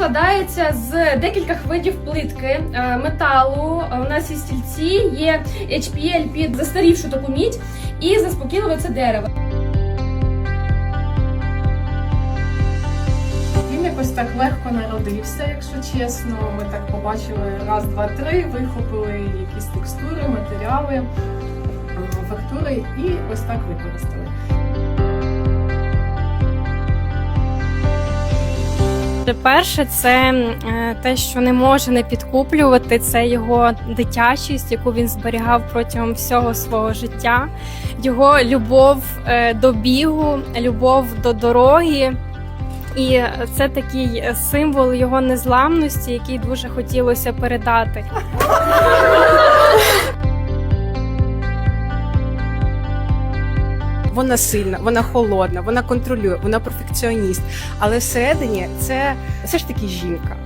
складається з декількох видів плитки, е, металу. е, У нас є стільці, є HPL під застарівшу таку мідь і заспокійливе це дерево. Він якось так легко народився, якщо чесно. Ми так побачили раз, два, три, вихопили якісь текстури, матеріали, е, фактури і ось так використали. Перше, це е, те, що не може не підкуплювати, це його дитячість, яку він зберігав протягом всього свого життя, його любов е, до бігу, любов до дороги. І це такий символ його незламності, який дуже хотілося передати. Вона сильна, вона холодна, вона контролює, вона перфекціоніст. Але всередині це все ж таки жінка.